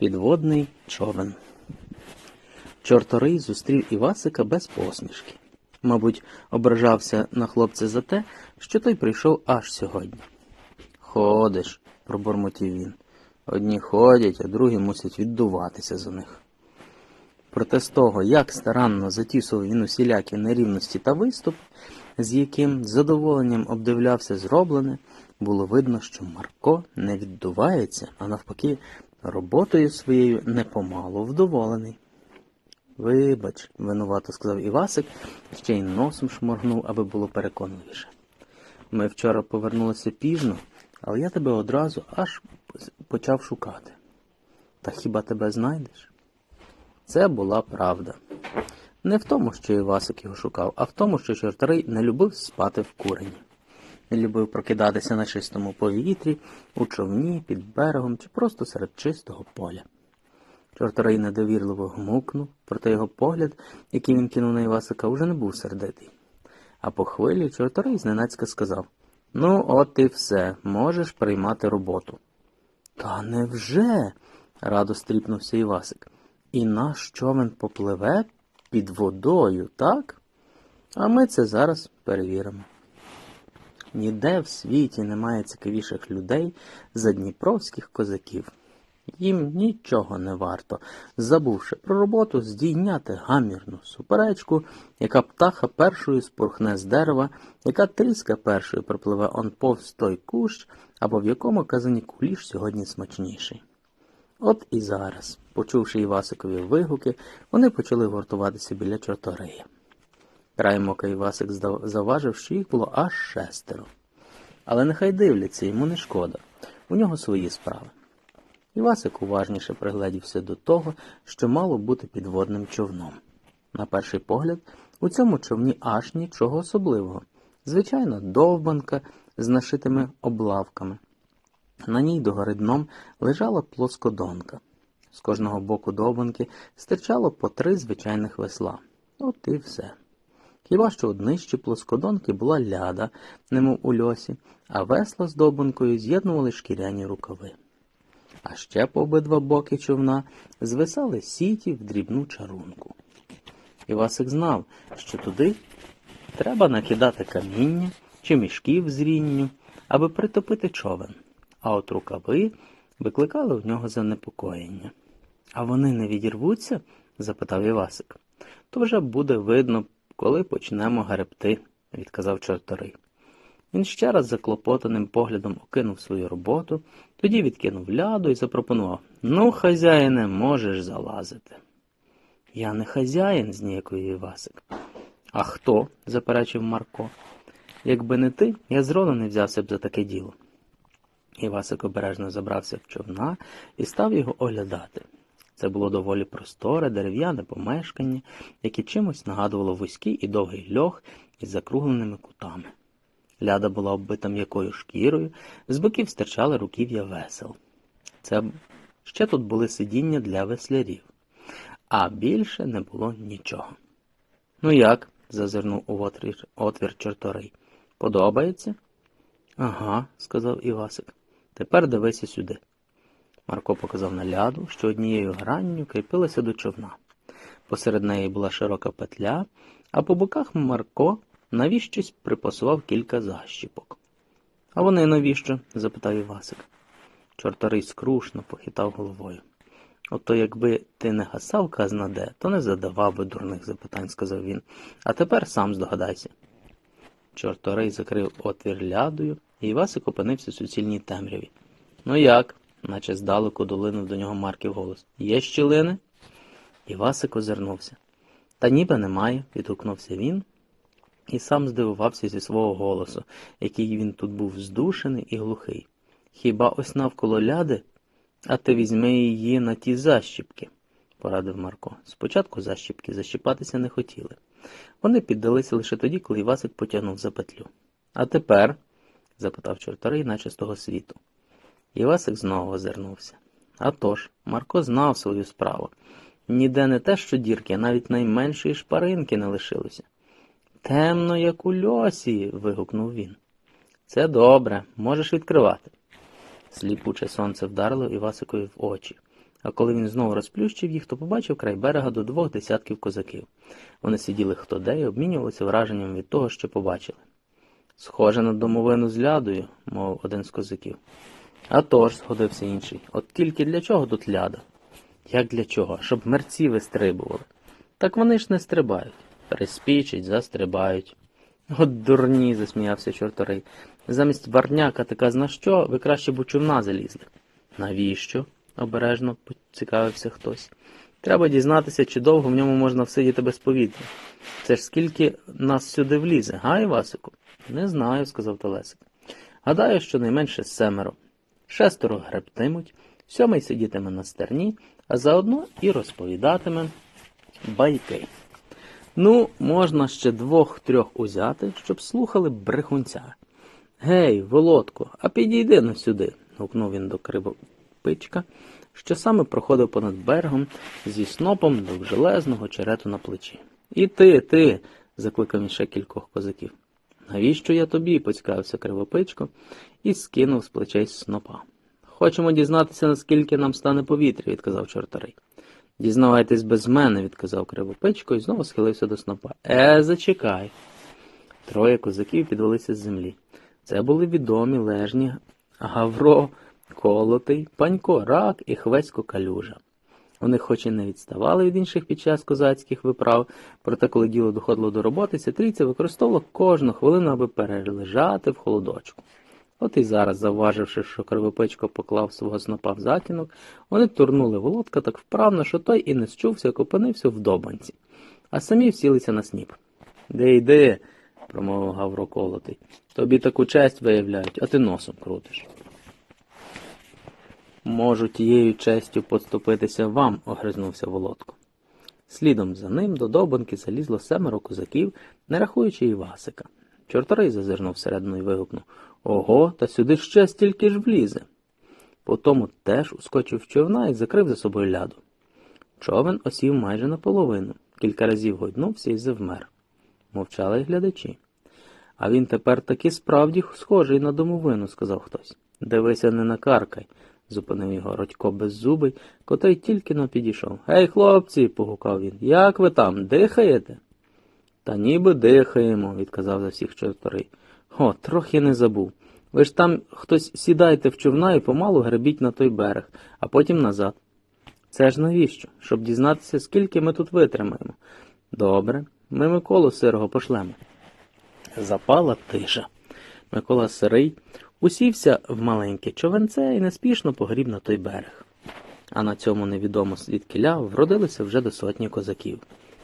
Підводний човен. Чорторий зустрів Івасика без посмішки. Мабуть, ображався на хлопця за те, що той прийшов аж сьогодні. Ходиш, пробурмотів він. Одні ходять, а другі мусять віддуватися за них. Проте з того, як старанно затісував він усілякі нерівності та виступ, з яким з задоволенням обдивлявся зроблене, було видно, що Марко не віддувається, а навпаки, роботою своєю непомалу вдоволений. Вибач, винувато сказав Івасик, ще й носом шморгнув, аби було переконливіше. Ми вчора повернулися пізно, але я тебе одразу аж почав шукати. Та хіба тебе знайдеш? Це була правда. Не в тому, що Івасик його шукав, а в тому, що чортарий не любив спати в курені. Любив прокидатися на чистому повітрі, у човні, під берегом чи просто серед чистого поля. Чорторий недовірливо гмукнув, проте його погляд, який він кинув на Івасика, уже не був сердитий. А по хвилі чорторий зненацька сказав Ну, от і все, можеш приймати роботу. Та невже? радо стріпнувся Івасик. І наш човен попливе під водою, так? А ми це зараз перевіримо. Ніде в світі немає цікавіших людей за дніпровських козаків. Їм нічого не варто, забувши про роботу, здійняти гамірну суперечку, яка птаха першою спорхне з дерева, яка тріска першою припливе он повз той кущ, або в якому казані куліш сьогодні смачніший. От і зараз, почувши Івасикові вигуки, вони почали гуртуватися біля чорторея. Краєм ока Івасик здав- що їх було аж шестеро. Але нехай дивляться, йому не шкода. У нього свої справи. Івасик уважніше пригледівся до того, що мало бути підводним човном. На перший погляд, у цьому човні аж нічого особливого. Звичайно, довбанка з нашитими облавками. На ній догори дном лежала плоскодонка. З кожного боку довбанки стирчало по три звичайних весла. От і все. Хіба що нижчі плоскодонки була ляда, немов у льосі, а весла з довбанкою з'єднували шкіряні рукави. А ще по обидва боки човна звисали сіті в дрібну чарунку. Івасик знав, що туди треба накидати каміння чи мішків з рінню, аби притопити човен, а от рукави викликали в нього занепокоєння. А вони не відірвуться? запитав Івасик. То вже буде видно, коли почнемо гребти, відказав чорторий. Він ще раз заклопотаним поглядом окинув свою роботу, тоді відкинув ляду і запропонував Ну, хазяїне, можеш залазити. Я не хазяїн, зніяковів Івасик. А хто? заперечив Марко. Якби не ти, я зроду не взявся б за таке діло. Івасик обережно забрався в човна і став його оглядати. Це було доволі просторе, дерев'яне помешкання, яке чимось нагадувало вузький і довгий льох із закругленими кутами. Ляда була оббита м'якою шкірою, з боків стирчали руків'я весел. Це ще тут були сидіння для веслярів, а більше не було нічого. Ну як? зазирнув у отвір, отвір чорторий. Подобається? Ага, сказав Івасик. Тепер дивися сюди. Марко показав на ляду, що однією гранню кріпилася до човна. Посеред неї була широка петля, а по боках Марко навіщось припасував кілька защіпок. А вони навіщо? запитав Івасик. Чорторий скрушно похитав головою. Ото якби ти не гасав казнаде, то не задавав би дурних запитань, сказав він. А тепер сам здогадайся. Чорторий закрив отвір лядою, і Івасик опинився в суцільній темряві. Ну як? Наче здалеку долинув до нього Марків голос. Є щілини? Івасик озирнувся. Та ніби немає, відгукнувся він, і сам здивувався зі свого голосу, який він тут був здушений і глухий. Хіба ось навколо ляди? А ти візьми її на ті защіпки, порадив Марко. Спочатку защіпки защіпатися не хотіли. Вони піддалися лише тоді, коли Івасик потягнув за петлю. А тепер? запитав чорторий, наче з того світу. Івасик знову озирнувся. А тож, Марко знав свою справу. Ніде не те, що дірки, а навіть найменшої шпаринки не лишилося. Темно, як у льосі. вигукнув він. Це добре, можеш відкривати. Сліпуче сонце вдарило Івасикові в очі. А коли він знову розплющив їх, то побачив край берега до двох десятків козаків. Вони сиділи хто де і обмінювалися враженням від того, що побачили. Схоже на домовину з лядою, мовив один з козаків. А тож, згодився інший. От тільки для чого тут ляда? Як для чого? Щоб мерці вистрибували. Так вони ж не стрибають. Приспічать, застрибають. От дурні, засміявся чорторий. Замість варняка ти казна що, ви краще б у човна залізли. Навіщо? обережно поцікавився хтось. Треба дізнатися, чи довго в ньому можна всидіти без повітря. Це ж скільки нас сюди влізе, га, Івасику? Не знаю, сказав Телесик. Гадаю, що найменше семеро. Шестеро гребтимуть, сьомий сидітиме на стерні, а заодно і розповідатиме байки. Ну, можна ще двох-трьох узяти, щоб слухали брехунця. Гей, Володко, а підійди на сюди, гукнув він до кривопичка, що саме проходив понад берегом зі снопом довжелезного черету на плечі. І ти, ти, закликав він ще кількох козаків. Навіщо я тобі? поцікавився кривопичко і скинув з плечей снопа. Хочемо дізнатися, наскільки нам стане повітря, відказав чортарий. Дізнавайтесь без мене, відказав кривопичко і знову схилився до снопа. Е, зачекай. Троє козаків підвелися з землі. Це були відомі лежні Гавро, Колотий, Панько, Рак і Хвесько Калюжа. Вони хоч і не відставали від інших під час козацьких виправ, проте, коли діло доходило до роботи, ця трійця використовувала кожну хвилину, аби перележати в холодочку. От і зараз, завваживши, що кривопечко поклав свого снопа в затінок, вони турнули володка так вправно, що той і не счувся, як опинився в добанці, а самі всілися на сніп. Де йди, промовив Гавро Колотий. Тобі таку честь виявляють, а ти носом крутиш. Можу тією честю подступитися вам, огризнувся Володко. Слідом за ним до добанки залізло семеро козаків, не рахуючи Івасика. Чорторий зазирнув всередину і вигукнув Ого, та сюди ще стільки ж влізе. Потому теж ускочив човна і закрив за собою ляду. Човен осів майже наполовину, кілька разів гойднувся і завмер. Мовчали й глядачі. А він тепер таки справді схожий на домовину, сказав хтось. Дивися, не накаркай, зупинив його Родько беззубий, котрий тільки но підійшов. Гей, хлопці, погукав він, як ви там, дихаєте? Та ніби дихаємо, відказав за всіх чорторий. О, трохи не забув. Ви ж там хтось сідайте в човна і помалу гребіть на той берег, а потім назад. Це ж навіщо? Щоб дізнатися, скільки ми тут витримаємо. Добре, ми Миколу сирого пошлемо. Запала тиша. Микола сирий усівся в маленьке човенце і неспішно погріб на той берег. А на цьому невідомо звідкіля вродилися вже до сотні козаків.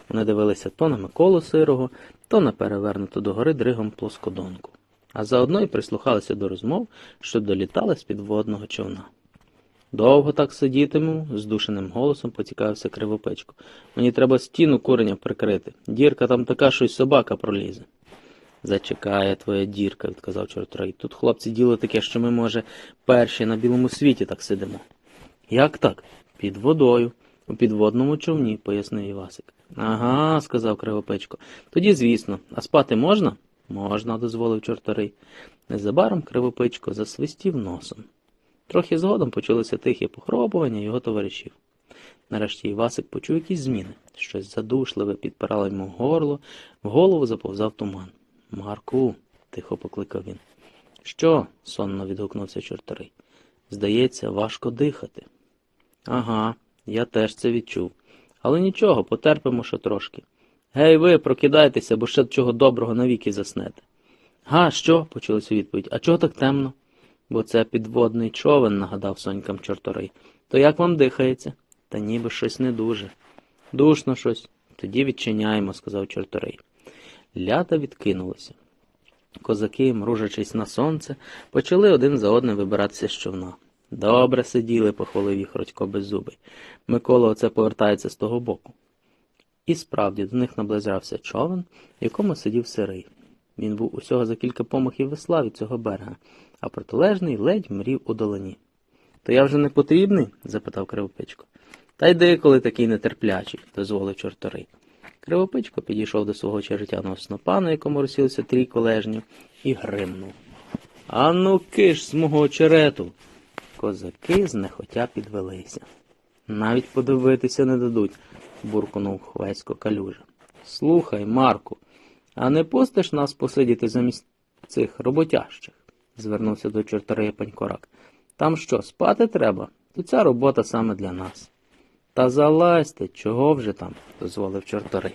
Вони дивилися то на Миколу сирого, то на перевернуту догори дригом плоскодонку, а заодно й прислухалися до розмов, що долітали з підводного човна. Довго так сидітиму, здушеним голосом поцікавився кривопечко. Мені треба стіну куреня прикрити. Дірка там така, що й собака пролізе. Зачекає твоя дірка, відказав чортрей. Тут хлопці діло таке, що ми, може, перші на білому світі так сидимо. Як так? Під водою, у підводному човні, пояснив Івасик. Ага, сказав Кривопечко. Тоді, звісно, а спати можна? Можна, дозволив чорторий. Незабаром Кривопечко засвистів носом. Трохи згодом почалося тихе похробування його товаришів. Нарешті Івасик почув якісь зміни. Щось задушливе підпирало йому горло, в голову заповзав туман. Марку, тихо покликав він. Що? сонно відгукнувся чорторий. Здається, важко дихати. Ага, я теж це відчув. Але нічого, потерпимо ще трошки. Гей, ви, прокидайтеся, бо ще чого доброго навіки заснете. Га, що? почулася відповідь. А чого так темно? Бо це підводний човен, нагадав сонькам чорторий. То як вам дихається? Та ніби щось не дуже. Душно щось. Тоді відчиняємо, сказав чорторий. Лята відкинулися. Козаки, мружачись на сонце, почали один за одним вибиратися з човна. Добре сиділи, похвалив їх Родько беззубий. Микола оце повертається з того боку. І справді до них наближався човен, в якому сидів сирий. Він був усього за кілька помахів весла від цього берега, а протилежний ледь мрів у долині. То я вже не потрібний? запитав Кривопичко. Та йди, коли такий нетерплячий, дозволив чорторий. Кривопичко підійшов до свого черетяного снопа, на якому розсілися трійко лежнів, і гримнув. Ану киш з мого черету. Козаки знехотя підвелися. Навіть подивитися не дадуть, буркнув Хвесько калюжа. Слухай, Марку, а не пустиш нас посидіти замість цих роботящих? звернувся до чортория Панькорак. Там що, спати треба? То ця робота саме для нас. Та залазьте, чого вже там, дозволив чорторий.